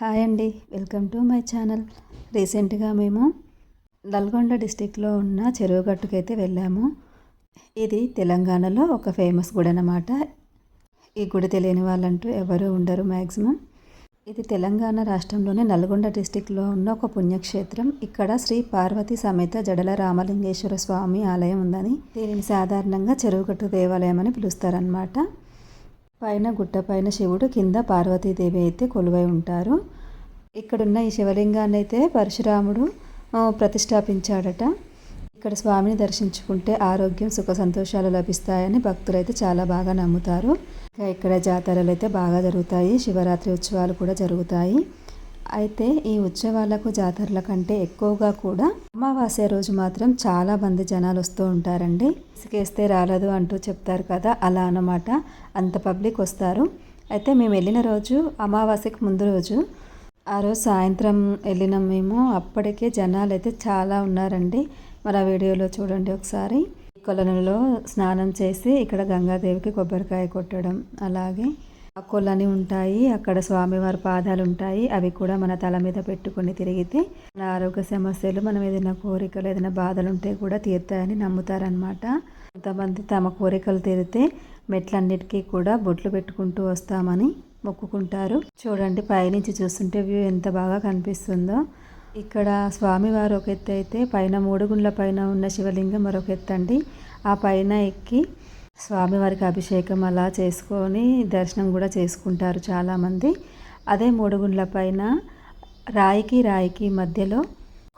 Hi అండి. Welcome to my channel. రీసెంట్గా మేము నల్గొండ డిస్టిక్లో ఉన్న చెరువు గట్టుకైతే వెళ్ళాము. ఇది తెలంగాణలో ఒక ఫేమస్ గుడి అన్నమాట. ఈ గుడి తెలియని వాళ్ళంటూ ఎవరు ఉండరు మ్యాక్సిమం ఇది తెలంగాణ రాష్ట్రంలోని నల్గొండ డిస్టిక్లో ఉన్న ఒక పుణ్యక్షేత్రం. ఇక్కడ శ్రీ పార్వతి సమేత జడల రామలింగేశ్వర స్వామి ఆలయం ఉందని దీనిని సాధారణంగా చెరువుగట్టు దేవాలయం అని పిలుస్తారనమాట పైన గుట్ట పైన శివుడు కింద పార్వతీదేవి అయితే కొలువై ఉంటారు. ఇక్కడున్న ఈ శివలింగాన్ని అయితే పరశురాముడు ప్రతిష్టాపించాడట. ఇక్కడ స్వామిని దర్శించుకుంటే ఆరోగ్యం సుఖ సంతోషాలు లభిస్తాయని భక్తులైతే చాలా బాగా నమ్ముతారు. ఇంకా ఇక్కడ జాతరలు అయితే బాగా జరుగుతాయి. శివరాత్రి ఉత్సవాలు కూడా జరుగుతాయి. అయితే ఈ ఉత్సవాలకు జాతరల కంటే ఎక్కువగా కూడా అమావాస్య రోజు మాత్రం చాలా మంది జనాలు వస్తూ ఉంటారండి. ఇసుకేస్తే రాలేదు అంటూ చెప్తారు కదా అలా అన్నమాట. అంత పబ్లిక్ వస్తారు. అయితే మేము వెళ్ళిన రోజు అమావాస్యకు ముందు రోజు ఆ రోజు సాయంత్రం వెళ్ళినాం మేము. అప్పటికే జనాలు అయితే చాలా ఉన్నారండి. మరి ఆ వీడియోలో చూడండి ఒకసారి. కొలనులో స్నానం చేసి ఇక్కడ గంగాదేవికి కొబ్బరికాయ కొట్టడం అలాగే కొలని ఉంటాయి. అక్కడ స్వామివారి పాదాలు ఉంటాయి. అవి కూడా మన తల మీద పెట్టుకుని తిరిగితే మన ఆరోగ్య సమస్యలు మనం ఏదైనా కోరికలు ఏదైనా బాధలు ఉంటే కూడా తీరుతాయని నమ్ముతారనమాట కొంతమంది తమ కోరికలు తీరితే మెట్లన్నిటికీ కూడా బొట్లు పెట్టుకుంటూ వస్తామని మొక్కుకుంటారు. చూడండి పైనుంచి చూస్తుంటే వ్యూ ఎంత బాగా కనిపిస్తుందో. ఇక్కడ స్వామివారు ఒక ఎత్తు అయితే పైన మూడుగుండ్ల పైన ఉన్న శివలింగం మరొక ఎత్తు అండి ఆ పైన ఎక్కి స్వామివారికి అభిషేకం అలా చేసుకొని దర్శనం కూడా చేసుకుంటారు చాలామంది. అదే మూడుగుండ్ల పైన రాయికి రాయికి మధ్యలో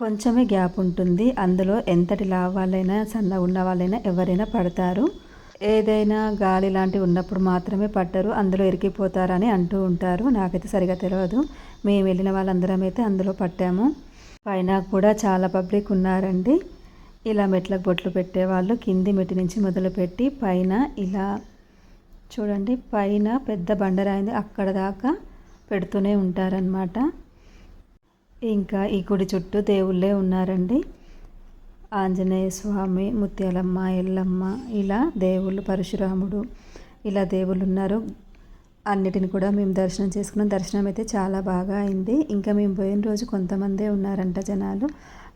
కొంచెమే గ్యాప్ ఉంటుంది. అందులో ఎంతటి లావాలైనా సన్న ఉన్న వాళ్ళైనా ఎవరైనా పడతారు. ఏదైనా గాలి లాంటివి ఉన్నప్పుడు మాత్రమే పట్టరు. అందులో ఇరికిపోతారని అంటూ ఉంటారు. నాకైతే సరిగా తెలియదు మేము వెళ్ళిన వాళ్ళందరం అయితే అందులో పట్టాము. పైన కూడా చాలా పబ్లిక్ ఉన్నారండి. ఇలా మెట్లకు బొట్లు పెట్టేవాళ్ళు కింది మెట్టి నుంచి మొదలుపెట్టి పైన ఇలా చూడండి పైన పెద్ద బండరాయింది అక్కడ దాకా పెడుతూనే ఉంటారనమాట ఇంకా ఈ గుడి చుట్టూ దేవుళ్ళే ఉన్నారండి. ఆంజనేయ స్వామి ముత్యాలమ్మ ఎల్లమ్మ ఇలా దేవుళ్ళు పరశురాముడు ఇలా దేవుళ్ళు ఉన్నారు. అన్నిటిని కూడా మేము దర్శనం చేసుకున్నాం. దర్శనం అయితే చాలా బాగా అయింది. ఇంకా మేము పోయిన రోజు కొంతమందే ఉన్నారంట జనాలు.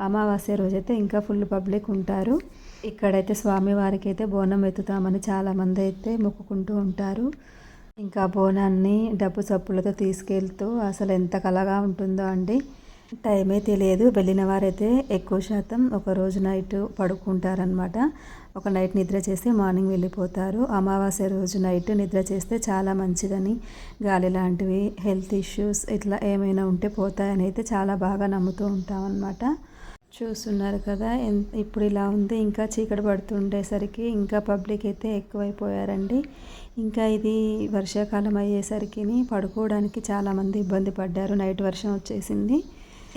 అమావాస్య రోజైతే ఇంకా ఫుల్ పబ్లిక్ ఉంటారు. ఇక్కడైతే స్వామివారికి అయితే బోనం ఎత్తుతామని చాలామంది అయితే మొక్కుకుంటూ ఉంటారు. ఇంకా బోనాన్ని డబ్బు సప్పులతో తీసుకెళ్తూ అసలు ఎంత కలగా ఉంటుందో అండి. టైమే తెలియదు. వెళ్ళిన వారైతే ఎక్కువ శాతం ఒక రోజు నైట్ పడుకుంటారనమాట ఒక నైట్ నిద్ర చేసి మార్నింగ్ వెళ్ళిపోతారు. అమావాస్య రోజు నైట్ నిద్ర చేస్తే చాలా మంచిదని గాలి లాంటివి హెల్త్ ఇష్యూస్ ఇట్లా ఏమైనా ఉంటే పోతాయని అయితే చాలా బాగా నమ్ముతూ ఉంటాం అనమాట చూస్తున్నారు కదా ఇప్పుడు ఇలా ఉంది. ఇంకా చీకటి పడుతుండేసరికి ఇంకా పబ్లిక్ అయితే ఎక్కువైపోయారండి. ఇంకా ఇది వర్షాకాలం అయ్యేసరికి పడుకోవడానికి చాలామంది ఇబ్బంది పడ్డారు. నైట్ వర్షం వచ్చేసింది.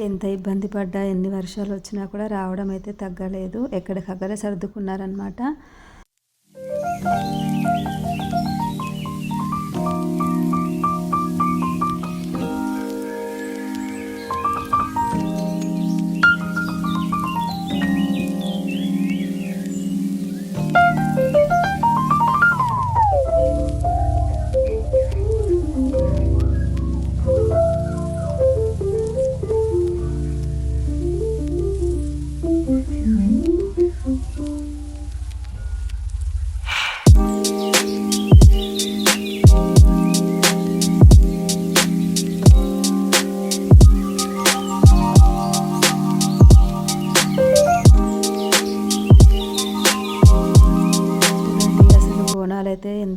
ఎంత ఇబ్బంది పడ్డా ఎన్ని వర్షాలు వచ్చినా కూడా రావడం అయితే తగ్గలేదు. ఎక్కడికక్కడే సర్దుకున్నారనమాట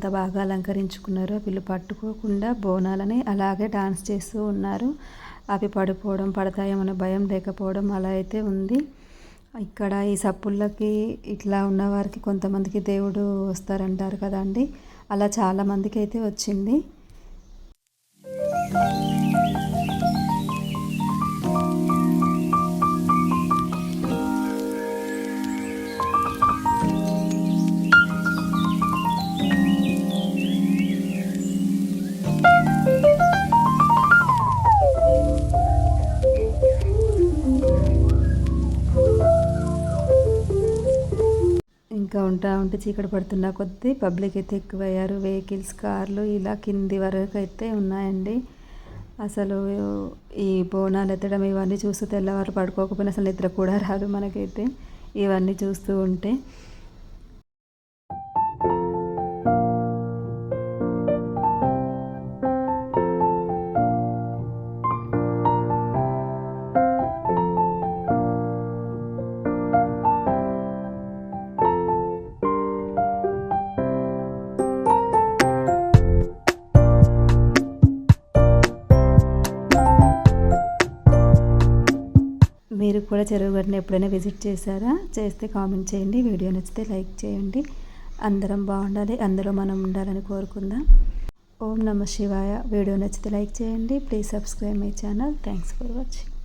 ఎంత బాగా అలంకరించుకున్నారో వీళ్ళు పట్టుకోకుండా బోనాలని అలాగే డాన్స్ చేస్తూ ఉన్నారు. అవి పడిపోవడం పడతాయేమనే భయం లేకపోవడం అలా అయితే ఉంది. ఇక్కడ ఈ సప్పుళ్ళకి ఇట్లా ఉన్నవారికి కొంతమందికి దేవుడు వస్తారంటారు కదండి. అలా చాలామందికి అయితే వచ్చింది. ఇంకా ఉంటా ఉంటే చీకటి పడుతున్న కొద్దీ పబ్లిక్ అయితే ఎక్కువయ్యారు. వెహికల్స్ కార్లు ఇలా కింది వరకు అయితే ఉన్నాయండి. అసలు ఈ బోనాలు ఎత్తడం ఇవన్నీ చూస్తూ తెల్లవారు పడుకోకపోయినా అసలు నిద్ర కూడా రాదు మనకైతే. ఇవన్నీ చూస్తూ ఉంటే మీరు కూడా చెరువు ఎప్పుడైనా విజిట్ చేశారా? చేస్తే కామెంట్ చేయండి. వీడియో నచ్చితే లైక్ చేయండి. అందరం బాగుండాలి. అందులో మనం ఉండాలని కోరుకుందాం. ఓం నమ శివాయ. వీడియో నచ్చితే లైక్ చేయండి. Please subscribe my channel. Thanks for watching.